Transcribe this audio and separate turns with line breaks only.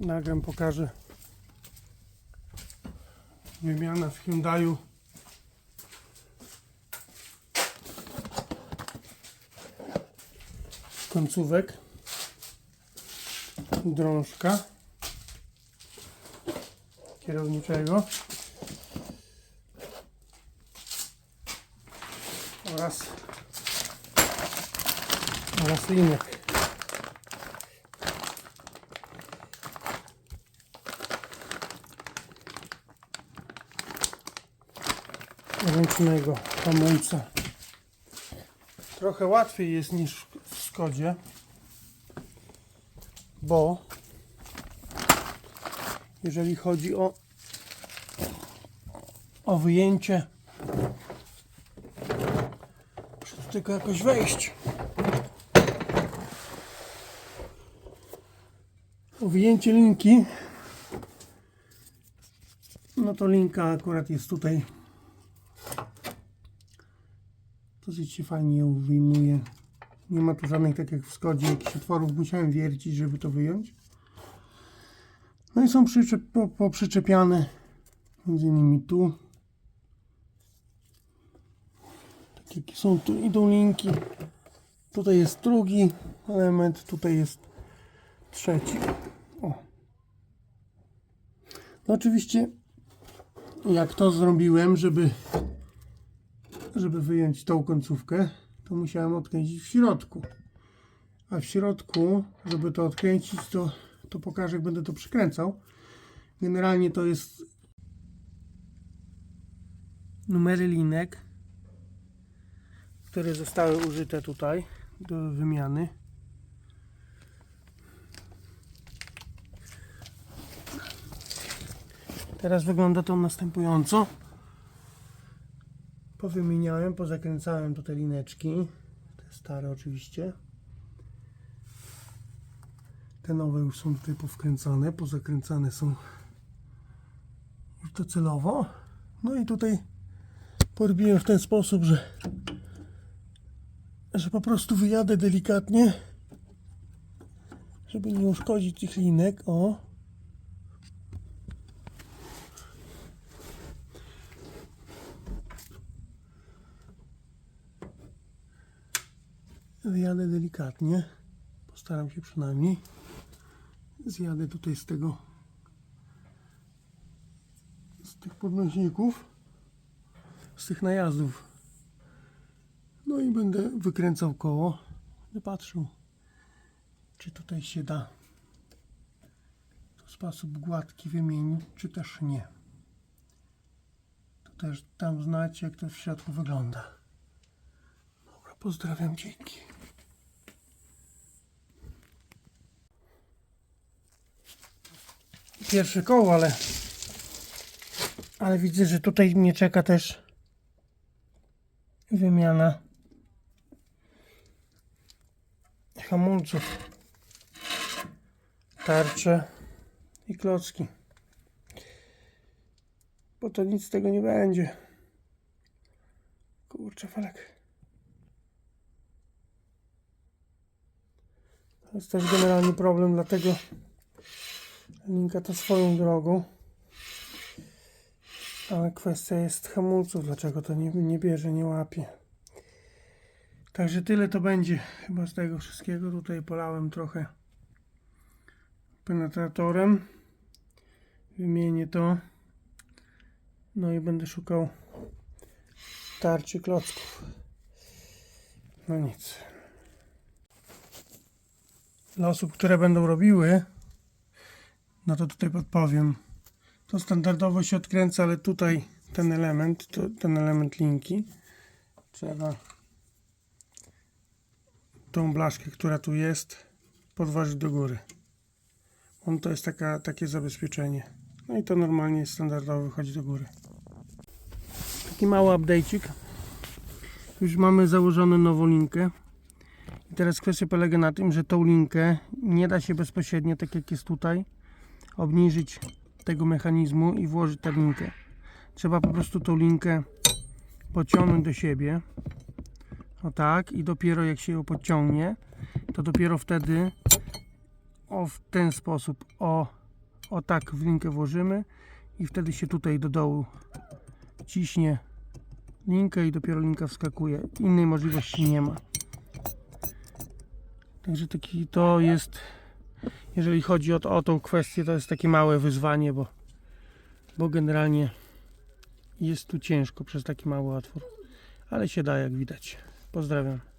nagram pokażę. Wymiana w Hyundaiu. Końcówek. Drążka. Kierowniczego. Oraz. Oraz linek ręcznego hamulca. Trochę łatwiej jest niż w Skodzie, bo jeżeli chodzi o, o wyjęcie, muszę tylko jakoś wejść. O wyjęcie linki, no to linka akurat jest tutaj Dosyć się fajnie ją wyjmuje. Nie ma tu żadnych, tak jak w Skodzie, jakichś otworów musiałem wiercić, żeby to wyjąć. No i są przyczep, po, poprzyczepiane między innymi tu. Tak jak są tu idą linki. Tutaj jest drugi element, tutaj jest trzeci. O. No oczywiście jak to zrobiłem, żeby żeby wyjąć tą końcówkę, to musiałem odkręcić w środku. A w środku, żeby to odkręcić, to, to pokażę, jak będę to przykręcał. Generalnie to jest numery linek, które zostały użyte tutaj do wymiany. Teraz wygląda to następująco. Powymieniałem, pozakręcałem tutaj lineczki. Te stare oczywiście. Te nowe już są tutaj powkręcane, pozakręcane są już docelowo. No i tutaj porobiłem w ten sposób, że że po prostu wyjadę delikatnie, żeby nie uszkodzić tych linek. O. Wyjadę delikatnie. Postaram się przynajmniej. Zjadę tutaj z tego z tych podnośników z tych najazdów. No i będę wykręcał koło. Będę patrzył, czy tutaj się da w sposób gładki wymienić, czy też nie. To też tam znać, jak to w środku wygląda. Dobra, pozdrawiam, dzięki. Pierwsze koło, ale ale widzę, że tutaj mnie czeka też wymiana hamulców, tarcze i klocki. Bo to nic z tego nie będzie. Kurczę, felek. To jest też generalnie problem, dlatego linka to swoją drogą. Ale kwestia jest hamulców, dlaczego to nie, nie bierze, nie łapie. Także tyle to będzie chyba z tego wszystkiego. Tutaj polałem trochę penetratorem. Wymienię to. No i będę szukał tarczy klocków. No nic. Dla osób, które będą robiły, no to tutaj podpowiem. To standardowo się odkręca, ale tutaj ten element, to, ten element linki trzeba tą blaszkę, która tu jest, podważyć do góry. On to jest taka, takie zabezpieczenie. No i to normalnie standardowo wychodzi do góry. Taki mały update'ik. Już mamy założoną nową linkę. I teraz kwestia polega na tym, że tą linkę nie da się bezpośrednio, tak jak jest tutaj, obniżyć tego mechanizmu i włożyć tę linkę. Trzeba po prostu tą linkę pociągnąć do siebie. O tak. I dopiero jak się ją podciągnie, to dopiero wtedy o w ten sposób o o tak w linkę włożymy i wtedy się tutaj do dołu ciśnie linkę i dopiero linka wskakuje. Innej możliwości nie ma. Także taki to jest, jeżeli chodzi o, to, o tą kwestię, to jest takie małe wyzwanie, bo, bo generalnie jest tu ciężko przez taki mały otwór. Ale się da jak widać. Pozdrawiam.